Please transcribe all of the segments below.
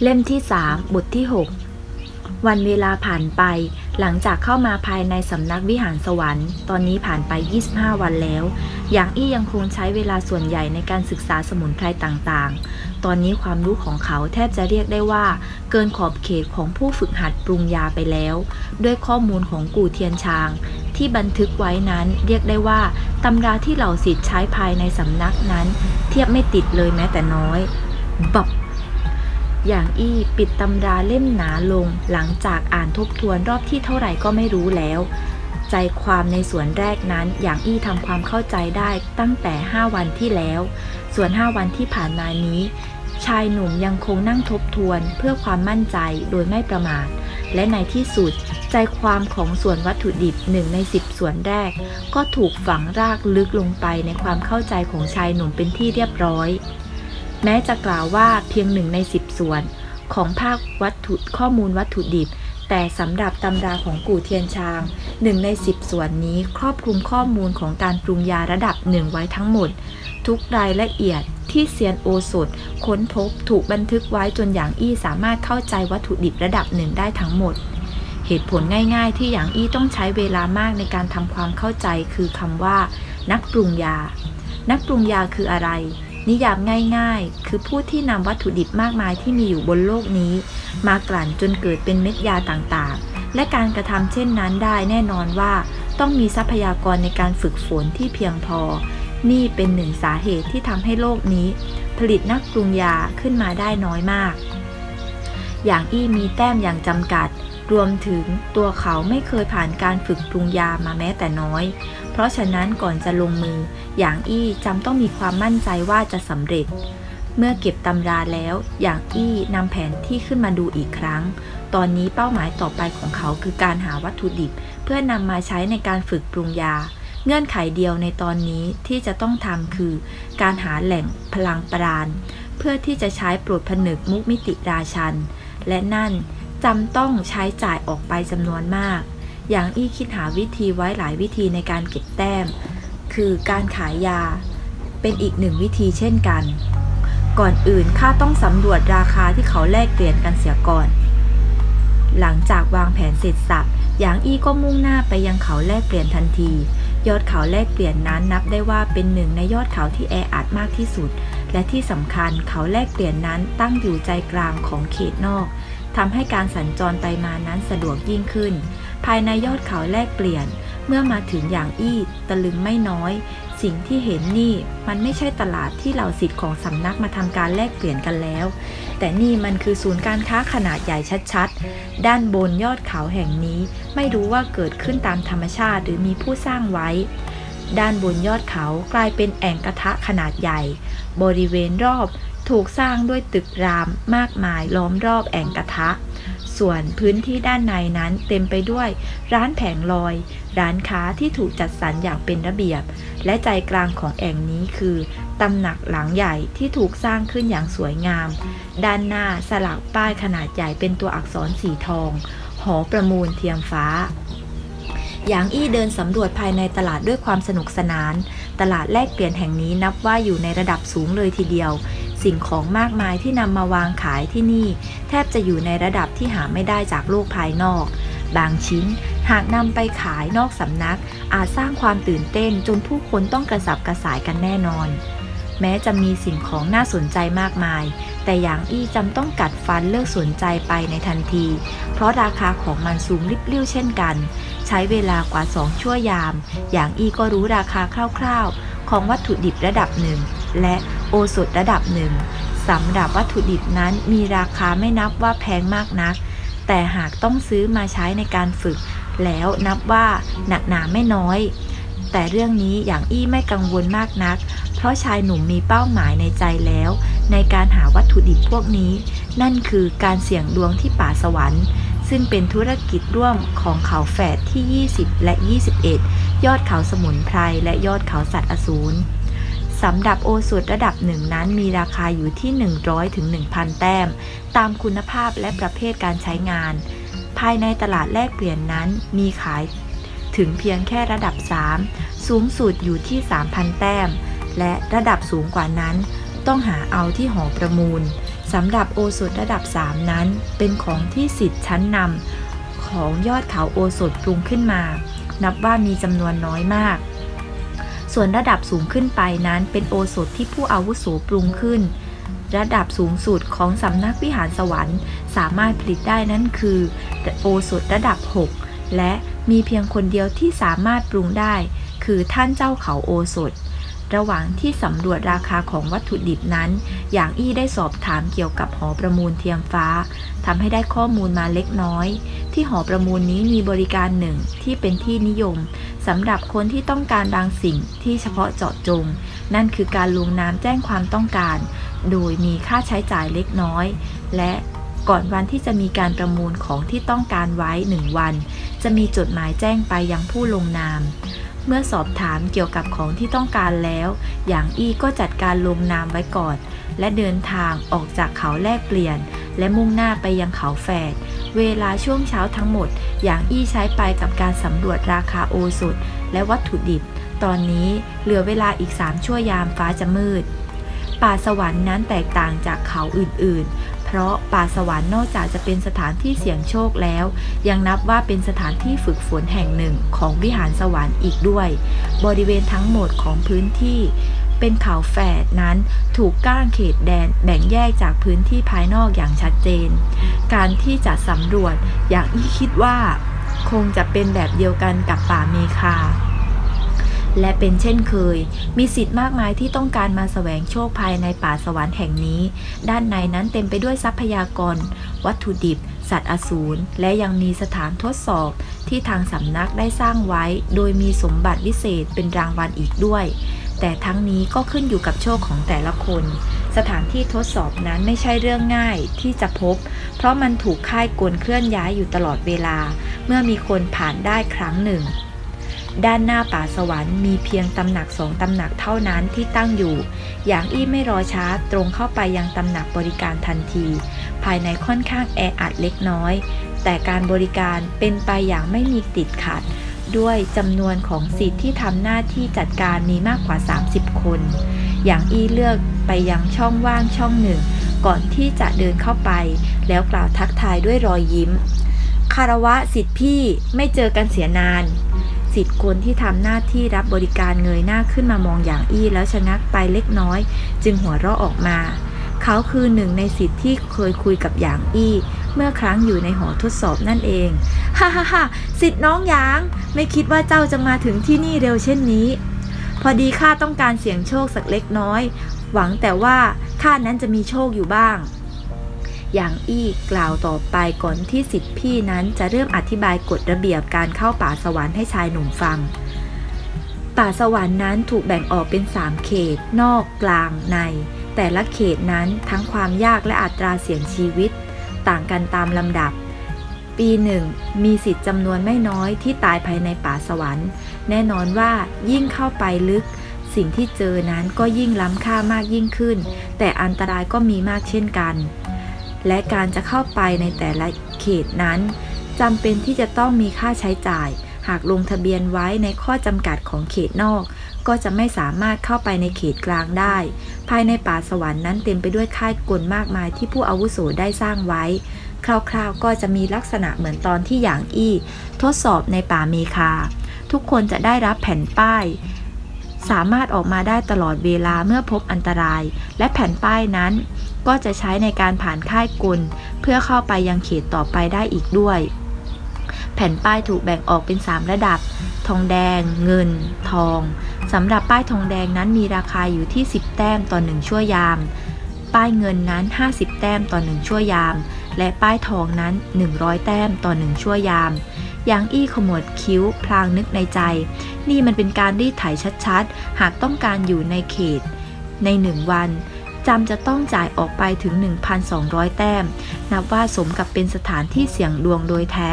เล่มที่3บทที่ 6 วันเวลาผ่านไปหลังจากเข้ามาภายในสำนักวิหารสวรรค์ ตอนนี้ผ่านไป 25 วันแล้ว อย่างอี้ยังคงใช้เวลาส่วนใหญ่ในการศึกษาสมุนไพรต่างๆ ตอนนี้ความรู้ของเขาแทบจะเรียกได้ว่า เกินขอบเขตของผู้ฝึกหัดปรุงยาไปแล้ว ด้วยข้อมูลของกู่เทียนชาง ที่บันทึกไว้นั้นเรียกได้ว่าตำราที่เหล่าศิษย์ใช้ภายในสำนักนั้น เทียบไม่ติดเลยแม้แต่น้อย บับ อย่างอี้ปิดตำราเล่มหนาลง หลังจากอ่านทบทวนรอบที่เท่าไหร่ก็ไม่รู้แล้ว ใจความในส่วนแรกนั้น อย่างอี้ทำความเข้าใจได้ตั้งแต่ 5 วันที่แล้ว ส่วน 5 วันที่ผ่านมานี้ ชายหนุ่มยังคงนั่งทบทวนเพื่อความมั่นใจโดยไม่ประมาท และในที่สุด ใจความของส่วนวัตถุดิบหนึ่งใน 10 ส่วนแรก ก็ถูกฝังรากลึกลงไปในความเข้าใจของชายหนุ่มเป็นที่เรียบร้อย แม้จะกล่าวว่าเพียงหนึ่งใน10ส่วน ของภาควัตถุข้อมูลวัตถุดิบ แต่สำหรับตำราของกู่เทียนชางหนึ่งใน10ส่วนนี้ครอบคลุมข้อมูลของการปรุงยาระดับหนึ่งไว้ทั้งหมด ทุกรายละเอียดที่เซียนโอสถค้นพบถูกบันทึกไว้จนอย่างอี้สามารถเข้าใจวัตถุดิบระดับหนึ่งได้ทั้งหมด เหตุผลง่ายๆ ที่อย่างอี้ต้องใช้เวลามากในการทำความเข้าใจคือคำว่า นักปรุงยา นักปรุงยาคืออะไร นิยามง่ายๆ คือผู้ที่นำวัตถุดิบมากมายที่มีอยู่บนโลกนี้ มากลั่นจนเกิดเป็นเม็ดยาต่างๆ และการกระทำเช่นนั้นได้แน่นอนว่า ต้องมีทรัพยากรในการฝึกฝนที่เพียงพอ นี่เป็นหนึ่งสาเหตุที่ทำให้โลกนี้ ผลิตนักปรุงยาขึ้นมาได้น้อยมาก อย่างอี้มีแต้มอย่างจำกัด รวมถึงตัวเขาไม่เคยผ่านการฝึกปรุงยามาแม้แต่น้อย เพราะฉะนั้นก่อนจะลงมือ อย่างอี้จำต้องมีความมั่นใจว่าจะสำเร็จ เมื่อเก็บตำราแล้ว อย่างอี้นำแผนที่ขึ้นมาดูอีกครั้ง ตอนนี้เป้าหมายต่อไปของเขาคือการหาวัตถุดิบ เพื่อนำมาใช้ในการฝึกปรุงยา เงื่อนไขเดียวในตอนนี้ที่จะต้องทำคือ การหาแหล่งพลังปราณเพื่อที่จะใช้ปลดผนึกมุกมิติราชัน และนั่น จำต้องใช้จ่ายออกไปจำนวนมาก อย่างอี้คิดหาวิธีไว้หลายวิธีในการเก็บแต้ม คือการขายยา เป็นอีกหนึ่งวิธีเช่นกัน ก่อนอื่นข้าต้องสำรวจราคาที่เขาแลกเปลี่ยนกันเสียก่อน หลังจากวางแผนเสร็จสับหยางอี้ก็มุ่งหน้าไปยังเขาแลกเปลี่ยนทันที ยอดเขาแลกเปลี่ยนนั้นนับได้ว่าเป็นหนึ่งในยอดเขาที่แออัดมากที่สุด และที่สำคัญเขาแลกเปลี่ยนนั้นตั้งอยู่ใจกลางของเขตนอก ทำให้การสัญจรไปมานั้นสะดวกยิ่งขึ้น ภายในยอดเขาแลกเปลี่ยน เมื่อมาถึงอย่างอี้ตะลึงไม่น้อย สิ่งที่เห็นนี่มันไม่ใช่ตลาดที่เหล่าสิทธิ์ของสำนักมาทำการแลกเปลี่ยนกันแล้ว แต่นี่มันคือศูนย์การค้าขนาดใหญ่ชัดๆ ด้านบนยอดเขาแห่งนี้ ไม่รู้ว่าเกิดขึ้นตามธรรมชาติหรือมีผู้สร้างไว้ ด้านบนยอดเขากลายเป็นแอ่งกระทะขนาดใหญ่ บริเวณรอบถูกสร้างด้วยตึกรามมากมายล้อมรอบแอ่งกระทะ ส่วนพื้นที่ด้านในนั้นเต็มไปด้วยร้านแผงลอย ร้านค้าที่ถูกจัดสรรอย่างเป็นระเบียบ และใจกลางของแอ่งนี้คือตำหนักหลังใหญ่ที่ถูกสร้างขึ้นอย่างสวยงาม ด้านหน้าสลักป้ายขนาดใหญ่เป็นตัวอักษรสีทอง หอประมูลเทียมฟ้า หยางอี้เดินสำรวจภายในตลาดด้วยความสนุกสนาน ตลาดแลกเปลี่ยนแห่งนี้นับว่าอยู่ในระดับสูงเลยทีเดียว สิ่งของมากมายที่นำมาวางขายที่นี่ แทบจะอยู่ในระดับที่หาไม่ได้จากโลกภายนอก บางชิ้นหากนำไปขายนอกสำนัก อาจสร้างความตื่นเต้นจนผู้คนต้องกระสับกระส่ายกันแน่นอน แม้จะมีสิ่งของน่าสนใจมากมาย แต่อย่างอี้จำต้องกัดฟันเลิกสนใจไปในทันที เพราะราคาของมันสูงริบเลิ่ยวเช่นกัน ใช้เวลากว่าสองชั่วยามอย่างอี้ก็รู้ราคาคร่าวๆ ของวัตถุดิบระดับหนึ่ง และโอสถระดับหนึ่งสำหรับวัตถุดิบนั้นมีราคาไม่นับว่าแพงมากนัก แต่หากต้องซื้อมาใช้ในการฝึก แล้วนับว่าหนักหนาไม่น้อย แต่เรื่องนี้อย่างอี้ไม่กังวลมากนัก เพราะชายหนุ่มมีเป้าหมายในใจแล้ว ในการหาวัตถุดิบพวกนี้ นั่นคือการเสี่ยงดวงที่ป่าสวรรค์ ซึ่งเป็นธุรกิจร่วมของเขาแฝดที่ 20 และ 21 ยอดเขาสมุนไพรและยอดเขาสัตว์อสูรสำหรับโอสถระดับหนึ่งนั้นมีราคาอยู่ที่ 100ถึง1,000 แต้ม ตามคุณภาพและประเภทการใช้งาน ภายในตลาดแลกเปลี่ยนนั้นมีขายถึงเพียงแค่ระดับ 3 สูงสุดอยู่ที่ 3,000 แต้ม และระดับสูงกว่านั้น ต้องหาเอาที่หอประมูลสำหรับโอสถระดับ 3 นั้น เป็นของที่สิทธิ์ชั้นนำของยอดเขาโอสถปรุงขึ้นมา นับว่ามีจำนวนน้อยมาก ส่วนระดับสูงขึ้นไปนั้นเป็นโอสถที่ผู้อาวุโสปรุงขึ้น ระดับสูงสุดของสำนักวิหารสวรรค์ สามารถผลิตได้นั้นคือ โอสถระดับ 6 และมีเพียงคนเดียวที่สามารถปรุงได้ คือท่านเจ้าเขาโอสถ ระหว่างที่สำรวจราคาของวัตถุดิบนั้น อย่างอี้ได้สอบถามเกี่ยวกับหอประมูลเทียมฟ้าทำให้ได้ข้อมูลมาเล็กน้อย ที่หอประมูลนี้มีบริการหนึ่งที่เป็นที่นิยมสำหรับคนที่ต้องการบางสิ่งที่เฉพาะเจาะจง นั่นคือการลงนามแจ้งความต้องการ โดยมีค่าใช้จ่ายเล็กน้อย และก่อนวันที่จะมีการประมูลของที่ต้องการไว้หนึ่งวัน จะมีจดหมายแจ้งไปยังผู้ลงนาม เมื่อสอบถามเกี่ยวกับของที่ต้องการแล้ว อย่างอี้ก็จัดการลงนามไว้ก่อน และเดินทางออกจากเขาแลกเปลี่ยน และมุ่งหน้าไปยังเขาแฝด เวลาช่วงเช้าทั้งหมด อย่างอี้ใช้ไปกับการสำรวจราคาโอสถและวัตถุดิบ ตอนนี้เหลือเวลาอีก3ชั่วยามฟ้าจะมืด ป่าสวรรค์นั้นแตกต่างจากเขาอื่นๆ เพราะ ป่าสวรรค์นอกจากจะเป็นสถานที่เสี่ยงโชคแล้ว ยังนับว่าเป็นสถานที่ฝึกฝนแห่งหนึ่งของวิหารสวรรค์อีกด้วย บริเวณทั้งหมดของพื้นที่เป็นเขาแฝดนั้นถูกก้างเขตแดนแบ่งแยกจากพื้นที่ภายนอกอย่างชัดเจน การที่จะสำรวจอย่างที่คิดว่า คงจะเป็นแบบเดียวกันกับป่าเมคา และเป็นเช่นเคย มีสิทธิ์มากมายที่ต้องการมาแสวงโชคภายในป่าสวรรค์แห่งนี้ ด้านในนั้นเต็มไปด้วยทรัพยากร วัตถุดิบ สัตว์อสูร และยังมีสถานทดสอบที่ทางสำนักได้สร้างไว้ โดยมีสมบัติวิเศษเป็นรางวัลอีกด้วย แต่ทั้งนี้ก็ขึ้นอยู่กับโชคของแต่ละคน สถานที่ทดสอบนั้นไม่ใช่เรื่องง่ายที่จะพบ เพราะมันถูกค่ายกลเคลื่อนย้ายอยู่ตลอดเวลา เมื่อมีคนผ่านได้ครั้งหนึ่ง ด้านหน้าป่าสวรรค์มีเพียงตำหนักสองตำหนักเท่านั้นที่ตั้งอยู่ อย่างอี้ไม่รอช้าตรงเข้าไปยังตำหนักบริการทันที ภายในค่อนข้างแออัดเล็กน้อย แต่การบริการเป็นไปอย่างไม่มีติดขัด ด้วยจำนวนของสิทธิ์ที่ทำหน้าที่จัดการมีมากกว่า 30 คน อย่างอี้เลือกไปยังช่องว่างช่องหนึ่ง ก่อนที่จะเดินเข้าไป แล้วกล่าวทักทายด้วยรอยยิ้มคารวะสิทธิ์พี่ไม่เจอกันเสียนาน สิทธิ์คนที่ทำหน้าที่รับบริการเงยหน้าขึ้นมามองอย่างอี้แล้วชะงักไปเล็กน้อย จึงหัวเราะออกมา เขาคือหนึ่งในสิทธิ์ที่เคยคุยกับหยางอี้ เมื่อครั้งอยู่ในหอทดสอบนั่นเองฮ่าฮ่าฮ่าสิทธิ์น้องหยาง ไม่คิดว่าเจ้าจะมาถึงที่นี่เร็วเช่นนี้ พอดีข้าต้องการเสี่ยงโชคสักเล็กน้อย หวังแต่ว่าข้านั้นจะมีโชคอยู่บ้าง อย่างอี้กล่าวต่อไปก่อนที่สิทธิพี่นั้นจะเริ่มอธิบายกฎระเบียบการเข้าป่าสวรรค์ให้ชายหนุ่มฟัง ป่าสวรรค์นั้นถูกแบ่งออกเป็น 3 เขต นอกกลางใน แต่ละเขตนั้นทั้งความยากและอัตราเสี่ยงชีวิต ต่างกันตามลำดับ ปีหนึ่งมีสิทธิ์จำนวนไม่น้อยที่ตายภายในป่าสวรรค์ แน่นอนว่ายิ่งเข้าไปลึกสิ่งที่เจอนั้นก็ยิ่งล้ำค่ามากยิ่งขึ้น แต่อันตรายก็มีมากเช่นกัน และการจะเข้าไปในแต่ละเขตนั้นจำเป็นที่จะต้องมีค่าใช้จ่าย หากลงทะเบียนไว้ในข้อจำกัดของเขตนอก ก็จะไม่สามารถเข้าไปในเขตกลางได้ ภายในป่าสวรรค์นั้นเต็มไปด้วยค่ายกลมากมายที่ผู้อาวุโสได้สร้างไว้ คร่าวๆก็จะมีลักษณะเหมือนตอนที่หยางอี้ ทดสอบในป่าเมคา ทุกคนจะได้รับแผ่นป้าย สามารถออกมาได้ตลอดเวลาเมื่อพบอันตราย และแผ่นป้ายนั้น ก็จะใช้ในการผ่านค่ายกลเพื่อเข้าไปยังเขตต่อไปได้อีกด้วย แผ่นป้ายถูกแบ่งออกเป็น 3 ระดับ ทองแดง เงิน ทองสำหรับป้ายทองแดงนั้นมีราคาอยู่ที่ 10 แต้มต่อ 1 ชั่วยาม ป้ายเงินนั้น 50 แต้มต่อ 1 ชั่วยาม และป้ายทองนั้น 100 แต้มต่อ 1 ชั่วยาม ยางอี้ขมวดคิ้ว พลางนึกในใจ นี่มันเป็นการรีดไถชัดๆ หากต้องการอยู่ในเขต ในหนึ่งวันจำจะต้องจ่ายออกไปถึง 1,200 แต้ม นับว่าสมกับเป็นสถานที่เสี่ยงดวงโดยแท้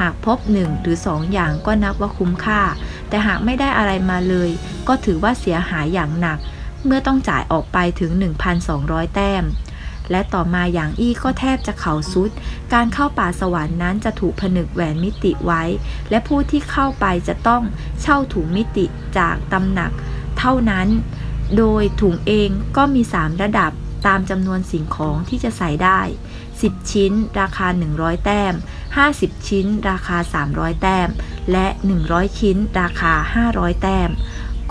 หากพบ 1 หรือ 2 อย่างก็นับว่าคุ้มค่า แต่หากไม่ได้อะไรมาเลย ก็ถือว่าเสียหายอย่างหนัก เมื่อต้องจ่ายออกไปถึง 1,200 แต้ม และต่อมาอย่างอี้ก็แทบจะเข่าซุด การเข้าป่าสวรรค์นั้นจะถูกผนึกแหวนมิติไว้ และผู้ที่เข้าไปจะต้องเช่าถุงมิติจากตำหนัก เท่านั้น โดยถุงเองก็มี 3 ระดับตามจำนวนสิ่งของที่จะใส่ได้ 10 ชิ้น ราคา 100 แต้ม 50 ชิ้น ราคา 300 แต้ม และ 100 ชิ้น ราคา 500 แต้ม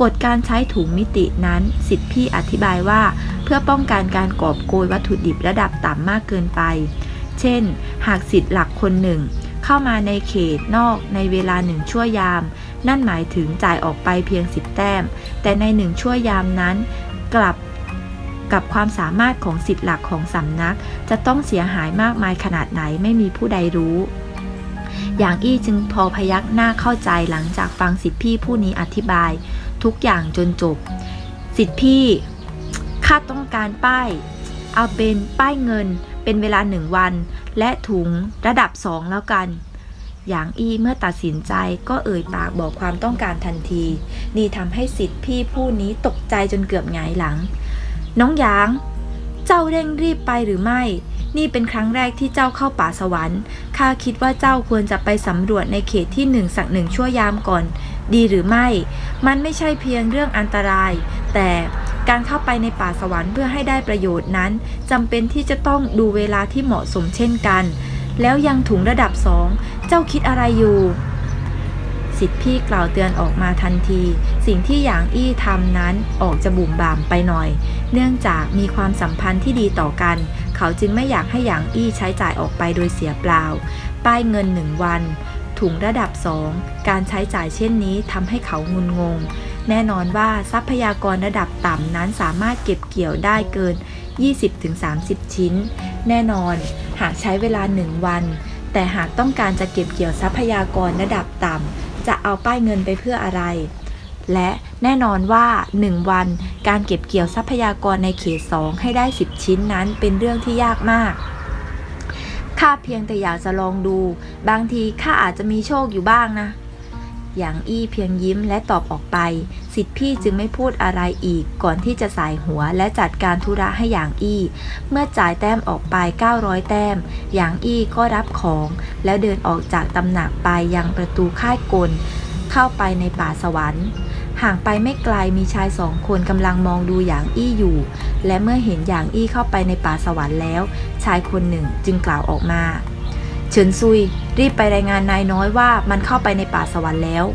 กฎการใช้ถุงมิตินั้น สิทธิพี่อธิบายว่า เพื่อป้องกันการกอบโกยวัตถุดิบระดับต่ำมากเกินไป เช่น หากสิทธิ์หลักคนหนึ่ง เข้ามาในเขตนอกในเวลาหนึ่งชั่วยาม นั่นหมายถึงจ่ายออกไปเพียง10แต้ม แต่ในหนึ่งชั่วยามนั้น กลับกับความสามารถของสิทธิ์หลักของสำนัก จะต้องเสียหายมากมายขนาดไหนไม่มีผู้ใดรู้อย่างอี้จึงพอพยักหน้าเข้าใจหลังจากฟังสิทธิพี่ผู้นี้อธิบาย ทุกอย่างจนจบ สิทธิพี่ข้าต้องการป้าย เอาเป็นป้ายเงินเป็นเวลาหนึ่งวัน และถุงระดับสองแล้วกัน อย่างอี้เมื่อตัดสินใจก็เอ่ยปากบอกความต้องการทันที นี่ทำให้สิทธิพี่ผู้นี้ตกใจจนเกือบหงายหลัง น้องหยาง เจ้าเร่งรีบไปหรือไม่นี่เป็นครั้งแรกที่เจ้าเข้าป่าสวรรค์ ข้าคิดว่าเจ้าควรจะไปสำรวจในเขตที่หนึ่งสักหนึ่งชั่วยามก่อน ดีหรือไม่ มันไม่ใช่เพียงเรื่องอันตราย แต่การเข้าไปในป่าสวรรค์เพื่อให้ได้ประโยชน์นั้นจำเป็นที่จะต้องดูเวลาที่เหมาะสมเช่นกัน แล้วยังถุงระดับสองเจ้าคิดอะไรอยู่สิทธิพี่กล่าวเตือนออกมาทันที สิ่งที่หยางอี้ทำนั้นออกจะบุ่มบ่ามไปหน่อย เนื่องจากมีความสัมพันธ์ที่ดีต่อกัน เขาจึงไม่อยากให้หยางอี้ใช้จ่ายออกไปโดยเสียเปล่า ป้ายเงินหนึ่งวัน ถุงระดับ 2 การใช้จ่ายเช่นนี้ทำให้เขางุนงง แน่นอนว่าทรัพยากรระดับต่ำนั้นสามารถเก็บเกี่ยวได้เกิน 20-30 ชิ้น แน่นอน หากใช้เวลา 1 วัน แต่หากต้องการจะเก็บเกี่ยวทรัพยากรระดับต่ำจะเอาป้ายเงินไปเพื่ออะไร และแน่นอนว่า 1 วัน การเก็บเกี่ยวทรัพยากรในเขต 2 ให้ได้ 10 ชิ้นนั้นเป็นเรื่องที่ยากมาก ข้าเพียงแต่อยากจะลองดู บางทีข้าอาจจะมีโชคอยู่บ้างนะ อย่างอี้เพียงยิ้มและตอบออกไป สิทธิพี่จึงไม่พูดอะไรอีก ก่อนที่จะสายหัวและจัดการธุระให้อย่างอี้ เมื่อจ่ายแต้มออกไป 900 แต้ม อย่างอี้ก็รับของ แล้วเดินออกจากตำหนักไปยังประตูค่ายกล เข้าไปในป่าสวรรค์ ห่างไปไม่ไกลมีชายสองคนกำลังมองดูหยางอี้อยู่ และเมื่อเห็นหยางอี้เข้าไปในป่าสวรรค์แล้ว ชายคนหนึ่งจึงกล่าวออกมา เฉินซุย รีบไปรายงานนายน้อยว่ามันเข้าไปในป่าสวรรค์แล้ว